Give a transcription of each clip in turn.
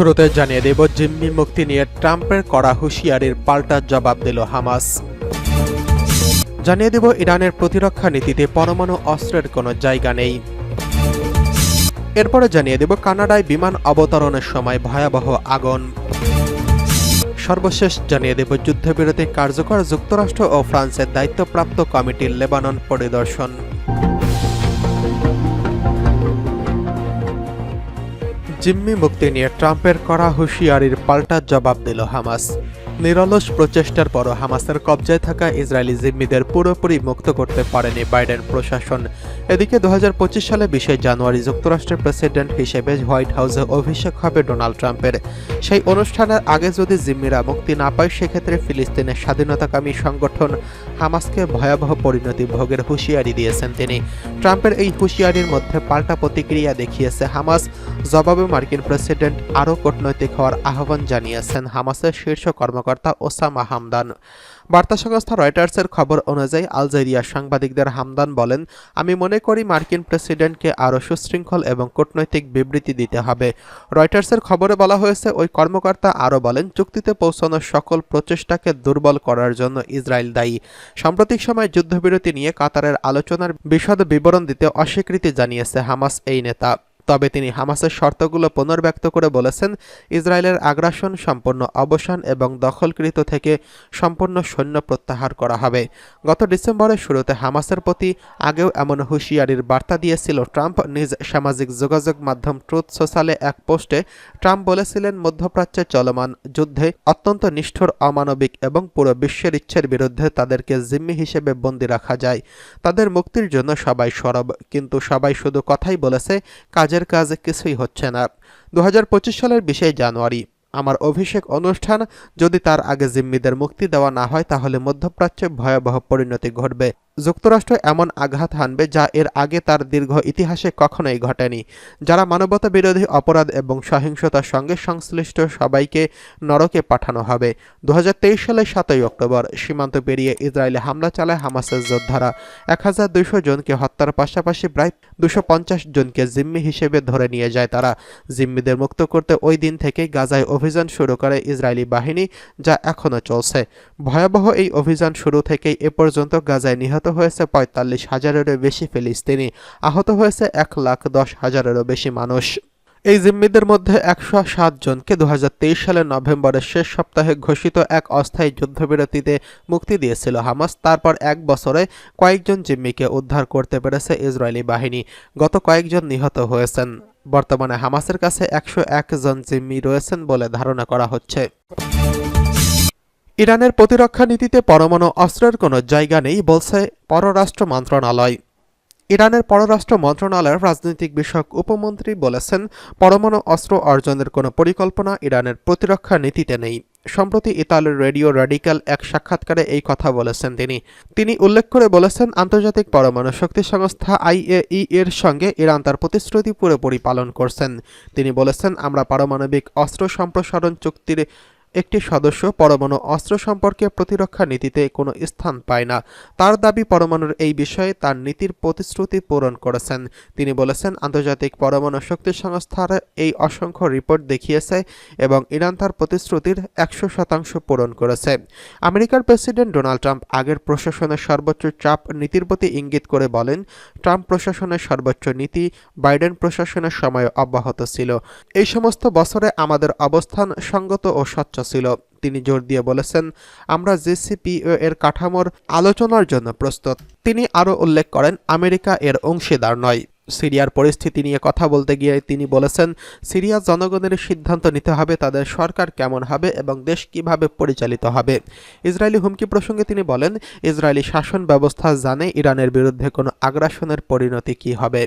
শুরুতে জানিয়ে দেব, জিম্মি মুক্তি নিয়ে ট্রাম্পের কড়া হুঁশিয়ারির পাল্টা জবাব দিল হামাস। জানিয়ে দেব, ইরানের প্রতিরক্ষা নীতিতে পরমাণু অস্ত্রের কোনো জায়গা নেই। এরপরে জানিয়ে দেব, কানাডায় বিমান অবতরণের সময় ভয়াবহ আগুন। সর্বশেষ জানিয়ে দেব, যুদ্ধবিরতি কার্যকর, যুক্তরাষ্ট্র ও ফ্রান্সের দায়িত্বপ্রাপ্ত কমিটির লেবানন পরিদর্শন। জিম্মি মুক্তি নিয়ে ট্রাম্পের কড়া হুঁশিয়ারির পাল্টা জবাব দিল হামাস। নিরলস প্রচেষ্টার পরও হামাসের কবজায় থাকা ইসরায়েলি জিম্মিদের পুরোপুরি মুক্ত করতে পারেনি বাইডেন প্রশাসন। এদিকে দু সালে বিশে জানুয়ারি যুক্তরাষ্ট্রের প্রেসিডেন্ট হিসেবে হোয়াইট হাউসে অভিষেক হবে ডোনাল্ড ট্রাম্পের। সেই অনুষ্ঠানের আগে যদি জিম্মিরা মুক্তি না পায়, সেক্ষেত্রে ফিলিস্তিনের স্বাধীনতাকামী সংগঠন হামাসকে ভয়াবহ পরিণতি ভোগের হুঁশিয়ারি দিয়েছেন তিনি। ট্রাম্পের এই হুঁশিয়ারির মধ্যে পাল্টা প্রতিক্রিয়া দেখিয়েছে হামাস। জবাবে মার্কিন প্রেসিডেন্ট আরও কূটনৈতিক হওয়ার আহ্বান জানিয়েছেন হামাসের শীর্ষ কর্মকর্তা ওসামা হামদান। বার্তা সংস্থা রয়টার্সের খবর অনুযায়ী আলজেরিয়ার সাংবাদিকদের হামদান বলেন, আমি মনে করি মার্কিন প্রেসিডেন্টকে আরও সুশৃঙ্খল এবং কূটনৈতিক বিবৃতি দিতে হবে। রয়টার্সের খবরে বলা হয়েছে, ওই কর্মকর্তা আরও বলেন, চুক্তিতে পৌঁছানোর সকল প্রচেষ্টাকে দুর্বল করার জন্য ইসরায়েল দায়ী। সাম্প্রতিক সময় যুদ্ধবিরতি নিয়ে কাতারের আলোচনার বিশদ বিবরণ দিতে অস্বীকৃতি জানিয়েছে হামাস এই নেতা। তবে তিনি হামাসের শর্তগুলো পুনর্ব্যক্ত করে বলেছেন, ইসরায়েলের আগ্রাসন সম্পূর্ণ অবসান এবং দখলকৃত থেকে সম্পূর্ণ সৈন্য প্রত্যাহার করা হবে। গত ডিসেম্বরের শুরুতে হামাসের প্রতি আগেও এমন হুঁশিয়ারির বার্তা দিয়েছিল ট্রাম্প। নিজ সামাজিক যোগাযোগ মাধ্যম ট্রুথ সোশ্যালে এক পোস্টে ট্রাম্প বলেছিলেন, মধ্যপ্রাচ্যে চলমান যুদ্ধে অত্যন্ত নিষ্ঠুর, অমানবিক এবং পুরো বিশ্বের ইচ্ছের বিরুদ্ধে তাদেরকে জিম্মি হিসেবে বন্দী রাখা যায়। তাদের মুক্তির জন্য সবাই সরব, কিন্তু সবাই শুধু কথাই বলেছে, কাজে কাজের কাজ কিছুই হচ্ছে না। দু হাজার পঁচিশ সালের বিশে জানুয়ারি। আমার অভিষেক অনুষ্ঠান যদি তার আগে জিম্মিদের মুক্তি দেওয়া না হয়, তাহলে মধ্যপ্রাচ্যে ভয়াবহ পরিণতি ঘটবে। যুক্তরাষ্ট্র এমন আঘাত হানবে যা এর আগে তার দীর্ঘ ইতিহাসে কখনোই ঘটেনি। যারা মানবতা বিরোধী অপরাধ এবং সহিংসতার সঙ্গে সংশ্লিষ্ট সবাইকে নরকে পাঠানো হবে। দু হাজার তেইশ সালের সাতই অক্টোবর সীমান্ত পেরিয়ে ইসরায়েলে হামলা চালায় হামাসের যোদ্ধারা। এক হাজার দুইশো জনকে হত্যার পাশাপাশি প্রায় দুশো পঞ্চাশ জনকে জিম্মি হিসেবে ধরে নিয়ে যায় তারা। জিম্মিদের মুক্ত করতে ওই দিন থেকেই গাজায় অভিযান শুরু করে ইসরায়েলি বাহিনী যা এখনও চলছে। ভয়াবহ এই অভিযান শুরু থেকেই এ পর্যন্ত গাজায় নিহত হয়েছে পঁয়তাল্লিশ হাজারেরও বেশি ফিলিস্তিনি। আহত হয়েছে এক লাখ দশ হাজারেরও বেশি মানুষ। এই জিম্মিদের মধ্যে একশো সাত জনকে দু হাজার তেইশ সালের নভেম্বরের শেষ সপ্তাহে ঘোষিত এক অস্থায়ী যুদ্ধবিরতিতে মুক্তি দিয়েছিল হামাস। তারপর এক বছরে কয়েকজন জিম্মিকে উদ্ধার করতে পেরেছে ইসরায়েলি বাহিনী। গত কয়েকজন নিহত হয়েছেন। বর্তমানে হামাসের কাছে একশো এক জন জিম্মি রয়েছেন বলে ধারণা করা হচ্ছে। ইরানের প্রতিরক্ষা নীতিতে পরমাণু অস্ত্রের কোনো জায়গা নেই বলছে পররাষ্ট্র মন্ত্রণালয়। ইরানের পররাষ্ট্র মন্ত্রণালয়ের রাজনৈতিক বিষয়ক উপমন্ত্রী বলেছেন, পরমাণু অস্ত্র অর্জনের কোনো পরিকল্পনা ইরানের প্রতিরক্ষা নীতিতে নেই। সম্প্রতি ইতালির রেডিও রেডিক্যাল এক সাক্ষাৎকারে এই কথা বলেছেন তিনি। তিনি উল্লেখ করে বলেছেন, আন্তর্জাতিক পরমাণু শক্তি সংস্থা আইএই এর সঙ্গে ইরান তার প্রতিশ্রুতি পুরোপুরি পালন করছেন। তিনি বলেছেন, আমরা পারমাণবিক অস্ত্র সম্প্রসারণ চুক্তির একটি সদস্য পরমাণু অস্ত্র সম্পর্কে প্রতিরক্ষা নীতিতে কোনো স্থান পায় না। তার দাবি পরমাণুর এই বিষয়ে তার নীতির প্রতিশ্রুতি পূরণ করেছেন। তিনি বলেছেন, আন্তর্জাতিক পরমাণু শক্তি সংস্থার এই অসংখ্য রিপোর্ট দেখিয়েছে এবং ইরান তার প্রতিশ্রুতির একশো শতাংশ পূরণ করেছে। আমেরিকার প্রেসিডেন্ট ডোনাল্ড ট্রাম্প আগের প্রশাসনের সর্বোচ্চ চাপ নীতির প্রতি ইঙ্গিত করে বলেন, ট্রাম্প প্রশাসনের সর্বোচ্চ নীতি বাইডেন প্রশাসনের সময় অব্যাহত ছিল। এই সমস্ত বছরে আমাদের অবস্থান সঙ্গত ও স্বচ্ছ ছিল। তিনি জোর দিয়ে বলেছেন, আমরা জেসিপিও এর কাঠামোর আলোচনার জন্য প্রস্তুত। তিনি আরও উল্লেখ করেন, আমেরিকা এর অংশীদার নয়। সিরিয়ার পরিস্থিতি নিয়ে কথা বলতে গিয়ে তিনি বলেছেন সিরিয়ার জনগণের সিদ্ধান্ত নিতে হবে, তাদের সরকার কেমন হবে এবং দেশ কীভাবে পরিচালিত হবে? ইসরায়েলি হুমকি প্রসঙ্গে তিনি বলেন, ইসরায়েলি শাসন ব্যবস্থা জানে ইরানের বিরুদ্ধে কোনো আগ্রাসনের পরিণতি কি হবে।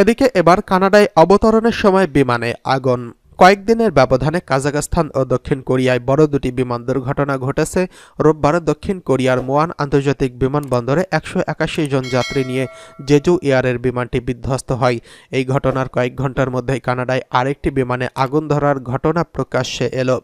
এদিকে এবার কানাডায় অবতরণের সময় বিমানে আগুন। কয়েকদিনের ব্যবধানে কাজাখস্তান ও দক্ষিণ কোরিয়ায় বড় দুটি বিমান দুর্ঘটনা ঘটেছে। রোববার দক্ষিণ কোরিয়ার মোয়ান আন্তর্জাতিক বিমানবন্দরে একশো একাশি জন যাত্রী নিয়ে জেজু এয়ারের বিমানটি বিধ্বস্ত হয়। এই ঘটনার কয়েক ঘণ্টার মধ্যেই কানাডায় আরেকটি বিমানে আগুন ধরার ঘটনা প্রকাশ্যে এলো।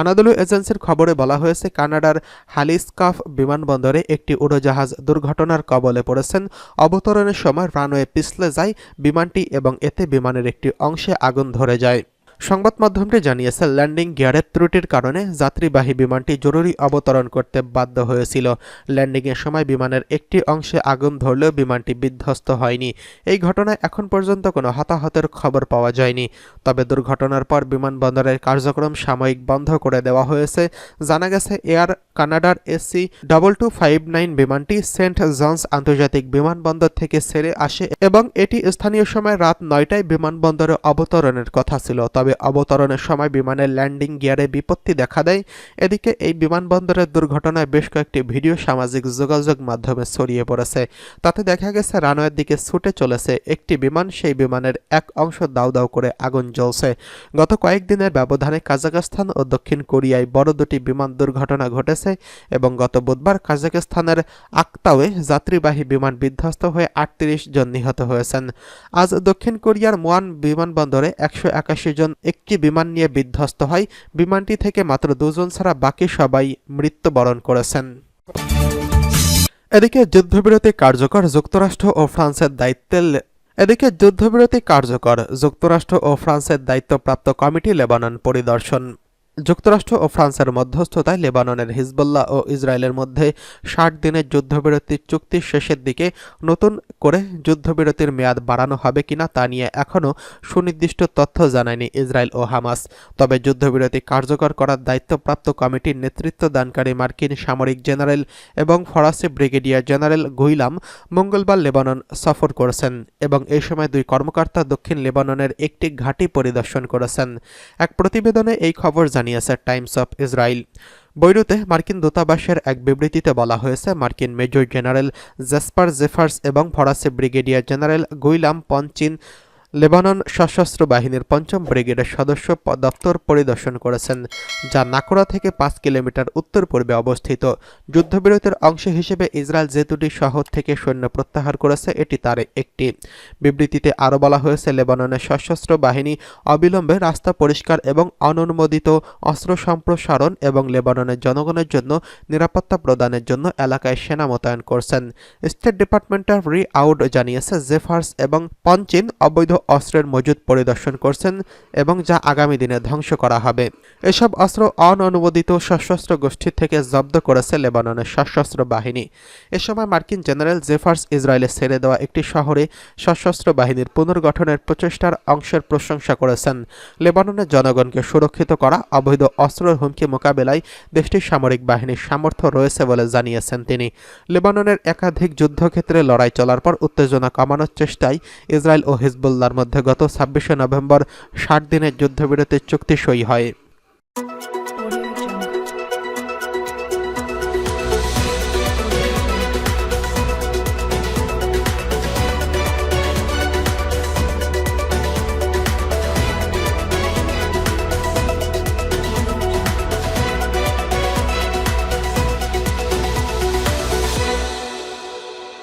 আনাদুলু এজেন্সির খবরে বলা হয়েছে, কানাডার হালিস্কাফ বিমানবন্দরে একটি উড়োজাহাজ দুর্ঘটনার কবলে পড়েছেন। অবতরণের সময় রানওয়ে পিছলে যায় বিমানটি এবং এতে বিমানের একটি অংশে আগুন ধরে যায়। সংবাদ মাধ্যমটি জানিয়েছে, ল্যান্ডিং গিয়ারের ত্রুটির কারণে যাত্রীবাহী বিমানটি জরুরি অবতরণ করতে বাধ্য হয়েছিল। ল্যান্ডিংয়ের সময় বিমানের একটি অংশে আগুন ধরলেও বিমানটি বিধ্বস্ত হয়নি। এই ঘটনায় এখন পর্যন্ত কোনো হতাহতের খবর পাওয়া যায়নি। তবে দুর্ঘটনার পর বিমানবন্দরের কার্যক্রম সাময়িক বন্ধ করে দেওয়া হয়েছে। জানা গেছে, Air Canada AC double two five nine বিমানটি সেন্ট জনস আন্তর্জাতিক বিমানবন্দর থেকে ছেড়ে আসে এবং এটি স্থানীয় সময় রাত নয়টায় বিমানবন্দরে অবতরণের কথা ছিল। তবে অবতরণের সময় বিমানের ল্যান্ডিং গিয়ারে বিপত্তি দেখা দেয়। এদিকে এই বিমানবন্দরের দুর্ঘটনায় বেশ কয়েকটি ভিডিও সামাজিক যোগাযোগ মাধ্যমে ছড়িয়ে পড়েছে। তাতে দেখা গেছে, রানওয়ের দিকে ছুটে চলেছে একটি বিমান, সেই বিমানের এক অংশ দাউ দাউ করে আগুন জ্বলছে। গত কয়েকদিনের ব্যবধানে কাজাকস্তান ও দক্ষিণ কোরিয়ায় বড় দুটি বিমান দুর্ঘটনা ঘটেছে এবং গত বুধবার কাজাকস্তানের আক্তাওয়ে যাত্রীবাহী বিমান বিধ্বস্ত হয়ে আটত্রিশ জন নিহত হয়েছেন। আজ দক্ষিণ কোরিয়ার মোয়ান বিমানবন্দরে একশো একাশি জন একটি বিমান নিয়ে বিধ্বস্ত হয়। বিমানটি থেকে মাত্র দুজন ছাড়া বাকি সবাই মৃত্যুবরণ করেছেন। এদিকে যুদ্ধবিরতি কার্যকর যুক্তরাষ্ট্র ও ফ্রান্সের দায়িত্বে লে- এদিকে যুদ্ধবিরতি কার্যকর যুক্তরাষ্ট্র ও ফ্রান্সের দায়িত্বপ্রাপ্ত কমিটি লেবানন পরিদর্শন। যুক্তরাষ্ট্র ও ফ্রান্সের মধ্যস্থতায় লেবাননের হিজবুল্লাহ ও ইসরায়েলের মধ্যে ষাট দিনের যুদ্ধবিরতি চুক্তি শেষের দিকে নতুন করে যুদ্ধবিরতির মেয়াদ বাড়ানো হবে কিনা তা নিয়ে এখনও সুনির্দিষ্ট তথ্য জানায়নি ইসরায়েল ও হামাস। তবে যুদ্ধবিরতি কার্যকর করার দায়িত্বপ্রাপ্ত কমিটির নেতৃত্ব দানকারী মার্কিন সামরিক জেনারেল এবং ফরাসি ব্রিগেডিয়ার জেনারেল গুইলাম মঙ্গলবার লেবানন সফর করেছেন এবং এই সময় দুই কর্মকর্তা দক্ষিণ লেবাননের একটি ঘাঁটি পরিদর্শন করেছেন। এক প্রতিবেদনে এই খবর জানিয়েছে টাইমস অফ ইসরায়েল। বৈরুতে মার্কিন দূতাবাসের এক বিবৃতিতে বলা হয়েছে, মার্কিন মেজর জেনারেল জেসপার জেফার্স এবং ফরাসি brigadier general Guillaume Ponchin Lebanon সশস্ত্র বাহিনীর পঞ্চম ব্রিগেডের সদস্য দপ্তর পরিদর্শন করেছেন, যা নাকোরা থেকে পাঁচ কিলোমিটার উত্তর পূর্বে অবস্থিত। যুদ্ধবিরতির অংশ হিসেবে ইসরায়েল যে দুটি শহর থেকে সৈন্য প্রত্যাহার করেছে, এটি তার একটি। বিবৃতিতে আরও বলা হয়েছে, লেবাননের সশস্ত্র বাহিনী অবিলম্বে রাস্তা পরিষ্কার এবং অননুমোদিত অস্ত্র সম্প্রসারণ এবং লেবাননের জনগণের জন্য নিরাপত্তা প্রদানের জন্য এলাকায় সেনা মোতায়েন করছেন। স্টেট ডিপার্টমেন্টের রি আউট জানিয়েছে, জেফার্স এবং পঞ্চিন অবৈধ অস্ত্রের মজুদ পরিদর্শন করছেন এবং যা আগামী দিনে ধ্বংস করা হবে। এসব অস্ত্র অননুমোদিত সশস্ত্র গোষ্ঠী থেকে জব্দ করেছে লেবাননের সশস্ত্র বাহিনী। এ সময় মার্কিন জেনারেল জেফার্স ইসরায়েলে ছেড়ে দেওয়া একটি শহরে সশস্ত্র বাহিনীর পুনর্গঠনের প্রচেষ্টার অংশের প্রশংসা করেছেন। লেবাননের জনগণকে সুরক্ষিত করা অবৈধ অস্ত্রের হুমকি মোকাবেলায় দেশটির সামরিক বাহিনীর সামর্থ্য রয়েছে বলে জানিয়েছেন তিনি। লেবাননের একাধিক যুদ্ধক্ষেত্রে লড়াই চলার পর উত্তেজনা কমানোর চেষ্টায় ইসরায়েল ও হিজবুল্লার মধ্যে গত ছাব্বিশে নভেম্বর ষাট দিনের যুদ্ধবিরতির চুক্তি সই হয়।